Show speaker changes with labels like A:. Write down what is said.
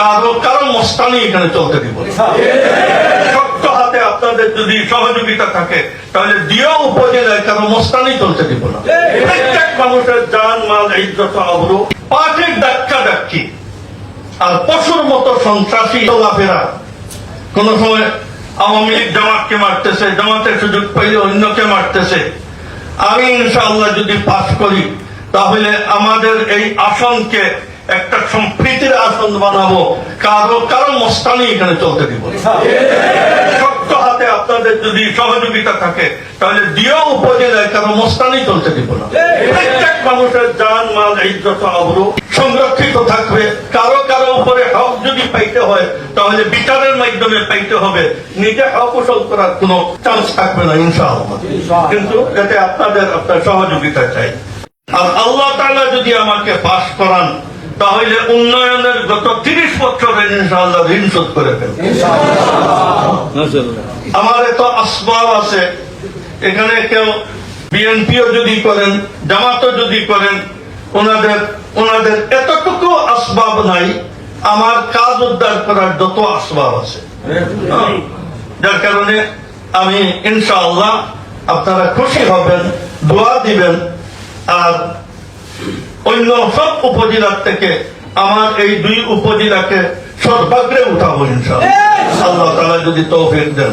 A: কারও কারও মস্তানি এখানে চলতে দিব। শক্ত হাতে আপনাদের যদি সহযোগিতা থাকে, তাহলে দিও উপজেলায় কারও মস্তানি চলতে দিব না। প্রত্যেক মানুষের জান, মাল, ইজ্জত, আবরু ডাক্কা ডাক্কি আর পশুর মতো সন্ত্রাসী চলাফেরা। কোন সময় আওয়ামী লীগ জামাতকে মারতেছে, জামাতের সুযোগ পাইলে অন্যকে মারতেছে। আমি ইনশাআল্লাহ যদি পাশ করি, তাহলে আমাদের এই আসনকে একটা সম্প্রীতির আসন বানাবো। কারও কারও মস্তানি এখানে চলতে দিব শক্ত হাতে আপনাদের যদি সহযোগিতা থাকে তাহলে দিও উপজেলায় কারও মস্তানি চলতে দিব না। প্রত্যেক মানুষের জান মাল ইজ্জত আবরু সংরক্ষিত থাকবে। কারও কারও উপরে হক যদি পাইতে হয় তাহলে বিচারের মাধ্যমে পাইতে হবে। নিজে উসল করার কোনো চান্স থাকবে না ইনশাআল্লাহ। কিন্তু এতে আপনাদের আপনার সহযোগিতা চাই। আর আল্লাহ তাআলা যদি আমাকে পাশ করান তাহলে উন্নয়নের গত তিরিশ বছরের ইনশাআল্লাহ ঋণ শোধ করে ফেলবে। আমার এত আসবাব আছে। এখানে কেউ বিএনপিও যদি করেন জামাতও যদি করেন ওনাদের ওনাদের এতটুকু আসবাব নাই আমার কাজ উদ্ধার করার যত আসবাব আছে। হ্যাঁ। যার কারণে আমি ইনশাআল্লাহ আপনারা খুশি হবেন দোয়া দিবেন আর অন্য সব উপজেলার থেকে আমার এই দুই উপজেলাকে সর্বাগ্রে উঠাবো ইনশাল্লাহ তারা তালা যদি তৌফিক দেন।